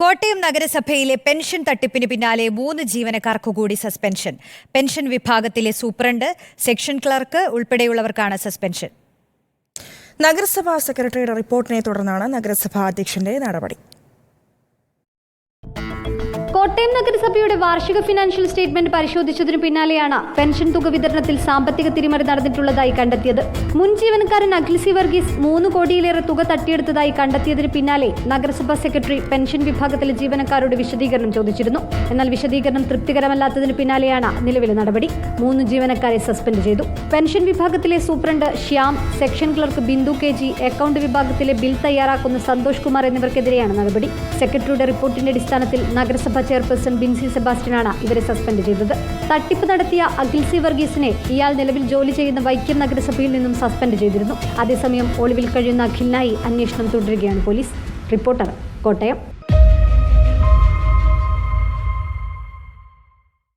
കോട്ടയം നഗരസഭയിലെ പെൻഷൻ തട്ടിപ്പിന് പിന്നാലെ മൂന്ന് ജീവനക്കാർക്ക് കൂടി സസ്പെൻഷൻ. പെൻഷൻ വിഭാഗത്തിലെ സൂപ്രണ്ട് സെക്ഷൻ ക്ലർക്ക് ഉൾപ്പെടെയുള്ളവർക്കാണ് സസ്പെൻഷൻ. നഗരസഭാ സെക്രട്ടറിയുടെ റിപ്പോർട്ടിനെ തുടർന്നാണ് നഗരസഭാ അധ്യക്ഷന്റെ നടപടി. കോട്ടയം നഗരസഭയുടെ വാർഷിക ഫിനാൻഷ്യൽ സ്റ്റേറ്റ്മെന്റ് പരിശോധിച്ചതിനു പിന്നാലെയാണ് പെൻഷൻ തുക വിതരണത്തിൽ സാമ്പത്തിക തിരിമറി നടന്നിട്ടുള്ളതായി കണ്ടെത്തിയത്. മുൻ ജീവനക്കാരൻ അഖിൽസി വർഗീസ് മൂന്ന് കോടിയിലേറെ തുക തട്ടിയെടുത്തതായി കണ്ടെത്തിയതിന് പിന്നാലെ നഗരസഭാ സെക്രട്ടറി പെൻഷൻ വിഭാഗത്തിലെ ജീവനക്കാരോട് വിശദീകരണം ചോദിച്ചിരുന്നു. എന്നാൽ വിശദീകരണം തൃപ്തികരമല്ലാത്തതിന് പിന്നാലെയാണ് നിലവിലെ നടപടി. മൂന്ന് ജീവനക്കാരെ സസ്പെൻഡ് ചെയ്തു. പെൻഷൻ വിഭാഗത്തിലെ superintendent Shyam section clerk Bindu K G account വിഭാഗത്തിലെ ബിൽ തയ്യാറാക്കുന്ന സന്തോഷ് കുമാർ എന്നിവർക്കെതിരെയാണ് നടപടി. സെക്രട്ടറിയുടെ റിപ്പോർട്ടിന്റെ അടിസ്ഥാനത്തിൽ നഗരസഭാ ചെയർപേഴ്സൺ ബിൻസി സെബാസ്റ്റ്യനാണ് ഇവരെ സസ്പെൻഡ് ചെയ്തത്. തട്ടിപ്പ് നടത്തിയ അഖിൽ സി വർഗീസിനെ ഇയാൾ നിലവിൽ ജോലി ചെയ്യുന്ന വൈക്കം നഗരസഭയിൽ നിന്നും സസ്പെൻഡ് ചെയ്തിരുന്നു. അതേസമയം ഒളിവിൽ കഴിയുന്ന അഖിലിനായി അന്വേഷണം തുടരുകയാണ് പോലീസ്. റിപ്പോർട്ടർ കോട്ടയം.